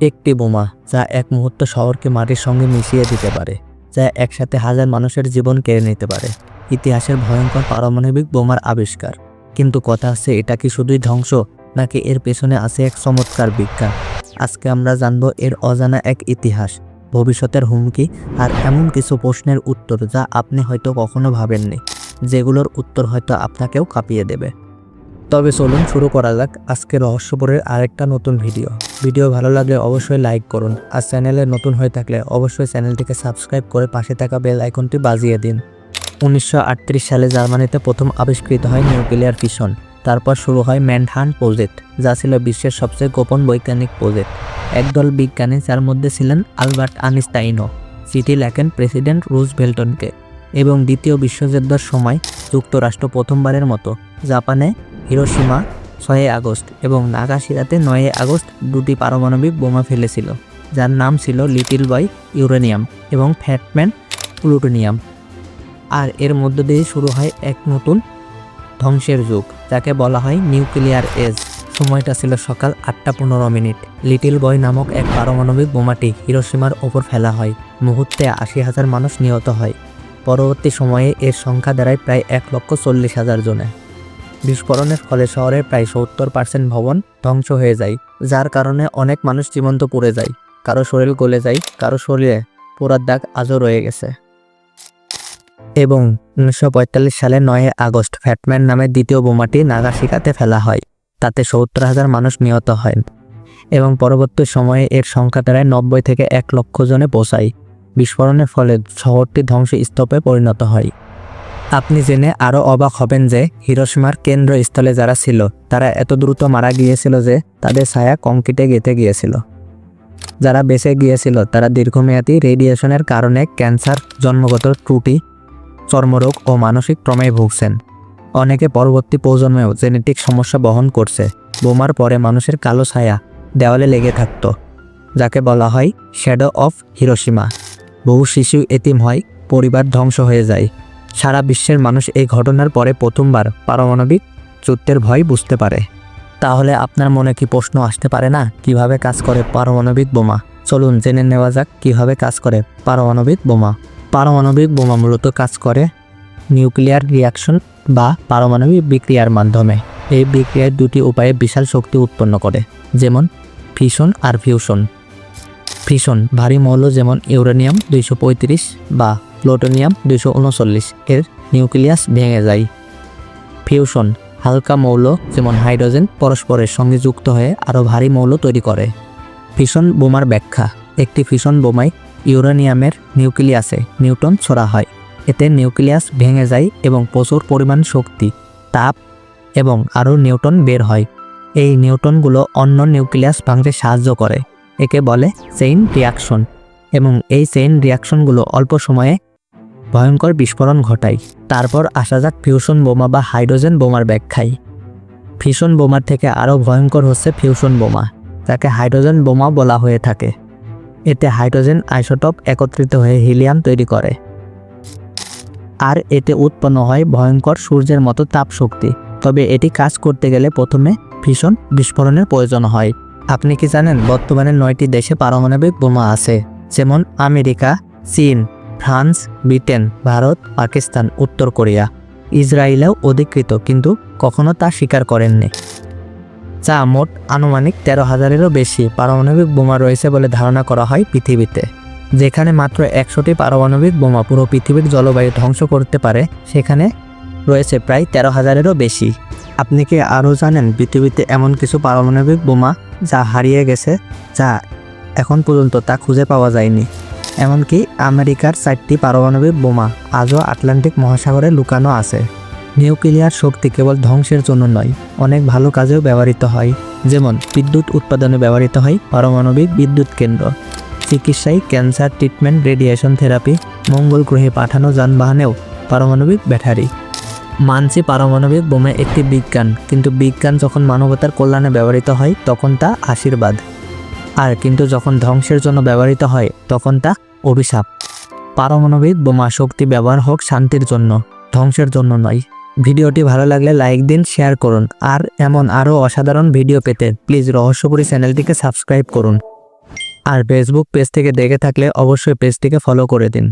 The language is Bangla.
একটি বোমা যা এক মুহূর্ত শহরকে মাটির সঙ্গে মিশিয়ে দিতে পারে, যা একসাথে হাজার মানুষের জীবন কেড়ে নিতে পারে। ইতিহাসের ভয়ঙ্কর পারমাণবিক বোমার আবিষ্কার। কিন্তু কথা আছে, এটা কি শুধুই ধ্বংস, নাকি এর পেছনে আছে এক চমৎকার বিজ্ঞান? আজকে আমরা জানব এর অজানা এক ইতিহাস, ভবিষ্যতের হুমকি, আর এমন কিছু প্রশ্নের উত্তর যা আপনি হয়তো কখনো ভাবেননি, যেগুলোর উত্তর হয়তো আপনাকেও কাঁপিয়ে দেবে। তবে চলুন শুরু করা যাক আজকে রহস্যপুরের আরেকটা নতুন ভিডিও। ভিডিও ভালো লাগলে অবশ্যই লাইক করুন আর চ্যানেলে নতুন হয়ে থাকলে অবশ্যই চ্যানেলটিকে সাবস্ক্রাইব করে পাশে থাকা বেল আইকনটি বাজিয়ে দিন। উনিশশো আটত্রিশ সালে জার্মানিতে প্রথম আবিষ্কৃত হয় নিউক্লিয়ার ফিশন তারপর শুরু হয় ম্যানহান প্রজেক্ট, যা ছিল বিশ্বের সবচেয়ে গোপন বৈজ্ঞানিক প্রজেক্ট। একদল বিজ্ঞানী যার মধ্যে ছিলেন আলবার্ট আইনস্টাইনও চিঠি লেখেন প্রেসিডেন্ট রুজ রুজভেল্টনকে, এবং দ্বিতীয় বিশ্বযুদ্ধের সময় যুক্তরাষ্ট্র প্রথমবারের মতো জাপানে হিরোশিমা ছয়ই আগস্ট এবং নাগাশিরাতে নয়ই আগস্ট দুটি পারমাণবিক বোমা ফেলেছিল, যার নাম ছিল লিটিল বয় ইউরেনিয়াম এবং ফ্যাটম্যান প্লুটোনিয়াম। আর এর মধ্য দিয়ে শুরু হয় এক নতুন ধ্বংসের যুগ, যাকে বলা হয় নিউক্লিয়ার এজ। সময়টা ছিল সকাল আটটা পনেরো মিনিট। লিটিল বয় নামক এক পারমাণবিক বোমাটি হিরোসীমার ওপর ফেলা হয়। মুহূর্তে আশি হাজার মানুষ নিহত হয়। পরবর্তী সময়ে এর সংখ্যা দাঁড়ায় প্রায় এক লক্ষ চল্লিশ হাজার জনে। বিস্ফোরণের ফলে শহরের প্রায় সত্তর পার্সেন্ট ভবন ধ্বংস হয়ে যায়, যার কারণে অনেক মানুষ জীবন্ত পড়ে যায়, কারও শরীর গলে যায়, কারও শরীরে পোড়ার দাগ আজও রয়ে গেছে। এবং উনিশশো পঁয়তাল্লিশ সালে নয় আগস্ট ফ্যাটম্যান নামের দ্বিতীয় বোমাটি নাগাশিকাতে ফেলা হয়, তাতে সত্তর হাজার মানুষ নিহত হয় এবং পরবর্তী সময়ে এর সংখ্যা দাঁড়ায় নব্বই থেকে এক লক্ষ জনে পৌঁছায়। বিস্ফোরণের ফলে শহরটি ধ্বংসস্তূপে পরিণত হয়। আপনি জেনে আরও অবাক হবেন যে হিরোসীমার কেন্দ্রস্থলে যারা ছিল, তারা এত দ্রুত মারা গিয়েছিল যে তাদের ছায়া কংক্রিটে গেঁথে গিয়েছিল। যারা বেঁচে গিয়েছিল, তারা দীর্ঘমেয়াদী রেডিয়েশনের কারণে ক্যান্সার, জন্মগত ত্রুটি, চর্মরোগ ও মানসিক ট্রমায় ভুগছেন। অনেকে পরবর্তী প্রজন্মেও জেনেটিক সমস্যা বহন করছে। বোমার পরে মানুষের কালো ছায়া দেওয়ালে লেগে থাকতো, যাকে বলা হয় শ্যাডো অফ হিরোসীমা বহু শিশু এতিম হয়, পরিবার ধ্বংস হয়ে যায়। সারা বিশ্বের মানুষ এই ঘটনার পরে প্রথমবার পারমাণবিক যুদ্ধের ভয় বুঝতে পারে। তাহলে আপনার মনে কি প্রশ্ন আসতে পারে না? কীভাবে কাজ করে পারমাণবিক বোমা? চলুন জেনে নেওয়া যাক কীভাবে কাজ করে পারমাণবিক বোমা। পারমাণবিক বোমা মূলত কাজ করে নিউক্লিয়ার রিয়াকশন বা পারমাণবিক বিক্রিয়ার মাধ্যমে। এই বিক্রিয়ার দুটি উপায়ে বিশাল শক্তি উৎপন্ন করে, যেমন ফিশন আর ফিউশন। ফিশন ভারী মৌল যেমন ইউরেনিয়াম দুইশো পঁয়ত্রিশ বা প্লুটোনিয়াম দুইশো উনচল্লিশ এর নিউক্লিয়াস ভেঙে যায়। ফিউশন, হালকা মৌল যেমন হাইড্রোজেন পরস্পরের সঙ্গে যুক্ত হয়ে আরও ভারী মৌল তৈরি করে। ফিশন বোমার ব্যাখ্যা, একটি ফিশন বোমায় ইউরেনিয়ামের নিউক্লিয়াসে নিউটন ছড়া হয়। এতে নিউক্লিয়াস ভেঙে যায় এবং প্রচুর পরিমাণ শক্তি, তাপ এবং আরও নিউটন বের হয়। এই নিউটনগুলো অন্য নিউক্লিয়াস ভাঙতে সাহায্য করে, একে বলে চেইন রিয়াকশন এবং এই চেইন রিয়াকশনগুলো অল্প সময়ে ভয়ঙ্কর বিস্ফোরণ ঘটায়। তারপর আসা যাক ফিউশন বোমা বা হাইড্রোজেন বোমার ব্যাখ্যায় ফিউশন বোমার থেকে আরও ভয়ঙ্কর হচ্ছে ফিউশন বোমা, যাকে হাইড্রোজেন বোমা বলা হয়ে থাকে। এতে হাইড্রোজেন আইসোটপ একত্রিত হয়ে হিলিয়াম তৈরি করে। আর এতে উৎপন্ন হয় ভয়ঙ্কর সূর্যের মতো তাপ শক্তি। তবে এটি কাজ করতে গেলে প্রথমে ভীষণ বিস্ফোরণের প্রয়োজন হয়। আপনি কি জানেন, বর্তমানে নয়টি দেশে পারমাণবিক বোমা আছে, যেমন আমেরিকা, চীন ফ্রান্স, ব্রিটেন, ভারত, পাকিস্তান, উত্তর কোরিয়া। ইসরায়েলেও অধিকৃত, কিন্তু কখনো তা স্বীকার করেননি। যা মোট আনুমানিক তেরো হাজারেরও বেশি পারমাণবিক বোমা রয়েছে বলে ধারণা করা হয় পৃথিবীতে। যেখানে মাত্র একশোটি পারমাণবিক বোমা পুরো পৃথিবীর জলবায়ু ধ্বংস করতে পারে, সেখানে রয়েছে প্রায় তেরো হাজারেরও বেশি। আপনি কি আরও জানেন পৃথিবীতে এমন কিছু পারমাণবিক বোমা যা হারিয়ে গেছে, যা এখন পর্যন্ত তা খুঁজে পাওয়া যায়নি? এমনকি আমেরিকার চারটি পারমাণবিক বোমা। আজও আটলান্টিক মহাসাগরে লুকানো আছে। নিউক্লিয়ার শক্তি কেবল ধ্বংসের জন্য নয়, অনেক ভালো কাজেও ব্যবহৃত হয়। যেমন, বিদ্যুৎ উৎপাদনে ব্যবহৃত হয় পারমাণবিক বিদ্যুৎ কেন্দ্র। চিকিৎসায় ক্যান্সার ট্রিটমেন্ট, রেডিয়েশন থেরাপি, মঙ্গল গ্রহে পাঠানো যানবাহনেও পারমাণবিক ব্যাটারি। মানছি পারমাণবিক বোমা একটি বিজ্ঞান, কিন্তু বিজ্ঞান যখন মানবতার কল্যাণে ব্যবহৃত হয়, তখন তা আশীর্বাদ। আর কিন্তু যখন ধ্বংসের জন্য ব্যবহৃত হয়, তখন তা অভিশাপ। পারমাণবিক বোমা শক্তি ব্যবহার হোক শান্তির জন্য, ধ্বংসের জন্য নয়। ভিডিওটি ভালো লাগলে লাইক দিন, শেয়ার করুন। আর এমন আরও অসাধারণ ভিডিও পেতে প্লিজ রহস্যপুরী চ্যানেলটিকে সাবস্ক্রাইব করুন। আর ফেসবুক পেজ থেকে দেখে থাকলে অবশ্যই পেজটিকে ফলো করে দিন।